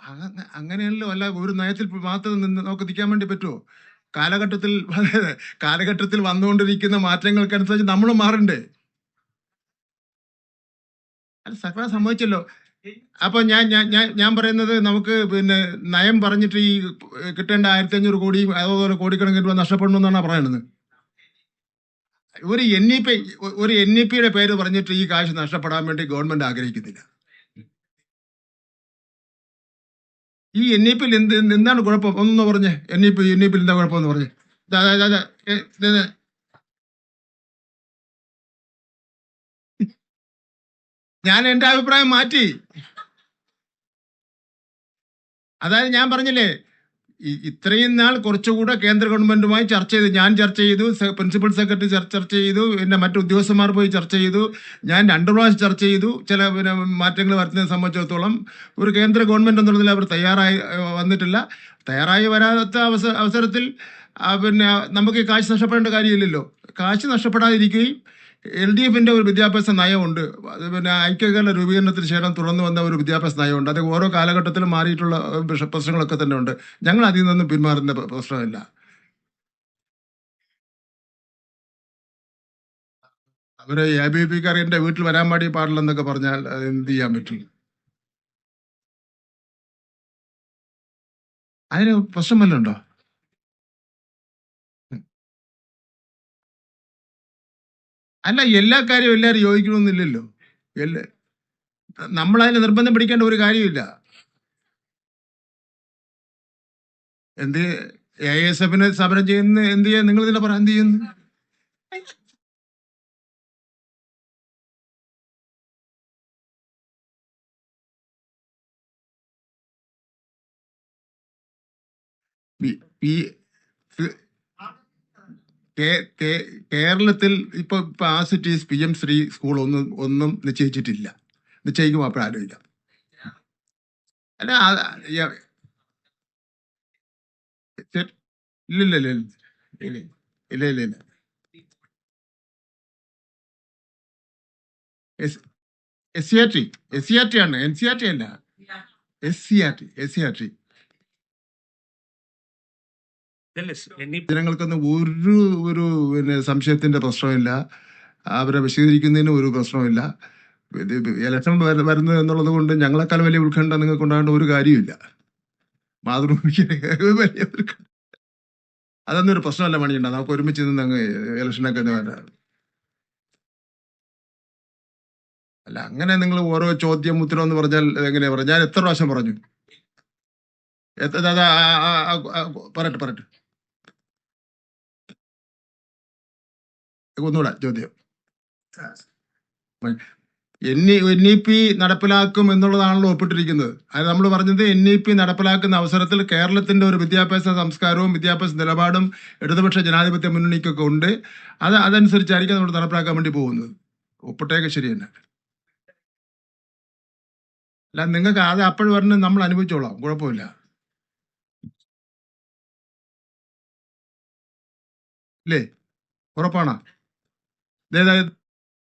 അങ്ങ- അങ്ങനെയല്ലോ അല്ല ഒരു നയത്തിൽ മാത്രം നിന്ന് നമുക്ക് നിൽക്കാൻ വേണ്ടി പറ്റുമോ കാലഘട്ടത്തിൽ കാലഘട്ടത്തിൽ വന്നുകൊണ്ടിരിക്കുന്ന മാറ്റങ്ങൾക്കനുസരിച്ച് നമ്മൾ മാറണ്ടേ? അല്ല സർക്കാർ സംഭവിച്ചല്ലോ അപ്പൊ ഞാൻ ഞാൻ ഞാൻ പറയുന്നത് നമുക്ക് പിന്നെ നയം പറഞ്ഞിട്ട് ഈ കിട്ടേണ്ട ആയിരത്തി അഞ്ഞൂറ് കോടി അതുപോലെ കോടിക്കണക്കിന് രൂപ നഷ്ടപ്പെടണമെന്നാണ് പറയുന്നത് ഒരു എൻ ഇ പി ഒരു എൻ ഇ പിയുടെ പേര് പറഞ്ഞിട്ട് ഈ കാശ് നഷ്ടപ്പെടാൻ വേണ്ടി ഗവൺമെന്റ് ആഗ്രഹിക്കുന്നില്ല. ഈ എൻ ഇ പിയിൽ എന്ത് എന്ത് എന്താണ് കുഴപ്പം? ഒന്നൊന്ന് പറഞ്ഞേ. N E P N E പിയിൽ എന്താ കുഴപ്പമെന്ന് പറഞ്ഞേ. ഞാൻ എന്റെ അഭിപ്രായം മാറ്റി. അതായത് ഞാൻ പറഞ്ഞില്ലേ ഇത്രയും നാൾ കുറച്ചുകൂടെ കേന്ദ്ര ഗവൺമെന്റുമായി ചർച്ച ചെയ്തു. ഞാൻ ചർച്ച ചെയ്തു പ്രിൻസിപ്പൽ സെക്രട്ടറി ചർ- ചർച്ച ചെയ്തു പിന്നെ മറ്റു ഉദ്യോഗസ്ഥന്മാർ പോയി ചർച്ച ചെയ്തു. ഞാൻ രണ്ടു പ്രാവശ്യം ചർച്ച ചെയ്തു. ചില പിന്നെ മാറ്റങ്ങൾ വരുത്തുന്നതിനെ സംബന്ധിച്ചിടത്തോളം ഒരു കേന്ദ്ര ഗവൺമെന്റ് എന്നുള്ളതിൽ അവർ തയ്യാറായി വന്നിട്ടില്ല. തയ്യാറായി വരാത്ത അവസ അവസരത്തിൽ പിന്നെ നമുക്ക് കാശ് നഷ്ടപ്പെടേണ്ട കാര്യമില്ലല്ലോ. കാശ് നഷ്ടപ്പെടാതിരിക്കുകയും എൽ ഡി എഫിന്റെ ഒരു വിദ്യാഭ്യാസ നയമുണ്ട്. പിന്നെ ഐക്യകേരള രൂപീകരണത്തിന് ശേഷം തുടർന്ന് വന്ന ഒരു വിദ്യാഭ്യാസ നയമുണ്ട്. അത് ഓരോ കാലഘട്ടത്തിലും മാറിയിട്ടുള്ള പ്രശ്നങ്ങളൊക്കെ തന്നെ ഉണ്ട് ഞങ്ങൾ അതിൽ നിന്നും പിന്മാറുന്ന പ്ര- പ്രശ്നമില്ല. അവരെ എ ബി പി കാർ എന്റെ വീട്ടിൽ വരാൻ പാടി പാടില്ലെന്നൊക്കെ പറഞ്ഞാൽ എന്ത് ചെയ്യാൻ പറ്റും? അതിന് പ്രശ്നം വല്ലതും അല്ല എല്ലാ കാര്യവും എല്ലാവരും യോജിക്കണമെന്നില്ലല്ലോ. എല്ലാ നമ്മളതിന് നിർബന്ധം പിടിക്കേണ്ട ഒരു കാര്യമില്ല. എന്ത് എ എസ് എഫിന് സമരം ചെയ്യുന്ന എന്ത് ചെയ്യാൻ നിങ്ങൾ ഇതിനെ പറ എന്ത് ചെയ്യുന്നു? ഈ- കേരളത്തിൽ ഇപ്പൊ ഇപ്പൊ ആ cities P M Shri school ഒന്നും ഒന്നും നിശ്ചയിച്ചിട്ടില്ല. നിശ്ചയിക്കും അപ്പോൾ ആലോചില്ല അല്ല ഇല്ല ഇല്ല ഇല്ല ഇല്ല ഇല്ല ഇല്ല. S C R T S C R T ആണ് എൻ സി ആർ ടി അല്ല. S C R T S C R T ജനങ്ങൾക്കൊന്നും ഒരു ഒരു പിന്നെ സംശയത്തിന്റെ പ്രശ്നമില്ല. അവരെ വിശദീകരിക്കുന്നതിന് ഒരു പ്രശ്നമില്ല. ഇത് ഇലക്ഷൻ വര- വരുന്നത് എന്നുള്ളത് കൊണ്ട് ഞങ്ങളെക്കാൾ വലിയ ഉത്കണ്ഠ നിങ്ങൾക്ക് ഉണ്ടാകേണ്ട ഒരു കാര്യമില്ല. മാതൃഭൂമിക്ക് വലിയ അതൊന്നും ഒരു പ്രശ്നമല്ല മണിയുണ്ട നമുക്ക് ഒരുമിച്ച് നിന്ന് അങ്ങ് ഇലക്ഷനൊക്കെ അല്ല അങ്ങനെ നിങ്ങൾ ഓരോ ചോദ്യം ഉത്തരം എന്ന് പറഞ്ഞാൽ എങ്ങനെയാ പറഞ്ഞു ഞാൻ എത്ര പ്രാവശ്യം പറഞ്ഞു? പറയട്ടെ പറയട്ടെ. ഒന്നുകൂടെ ചോദ്യം. എൻ എൻ ഇ പി നടപ്പിലാക്കും എന്നുള്ളതാണല്ലോ ഒപ്പിട്ടിരിക്കുന്നത്. അതായത് നമ്മൾ പറഞ്ഞത് എൻ ഇ പി നടപ്പിലാക്കുന്ന അവസരത്തിൽ കേരളത്തിന്റെ ഒരു വിദ്യാഭ്യാസ സംസ്കാരവും വിദ്യാഭ്യാസ നിലപാടും ഇടതുപക്ഷ ജനാധിപത്യ മുന്നണിക്കൊക്കെ ഉണ്ട്. അത് അതനുസരിച്ചായിരിക്കും നമ്മൾ നടപ്പിലാക്കാൻ വേണ്ടി പോകുന്നത്. ഒപ്പിട്ടേക്ക് ശരി തന്നെ. അല്ല നിങ്ങൾക്ക് അത് അപ്പോഴും പറഞ്ഞ് നമ്മൾ അനുഭവിച്ചോളാം. കുഴപ്പമില്ല. ഇല്ലേ? ഉറപ്പാണോ? Neden?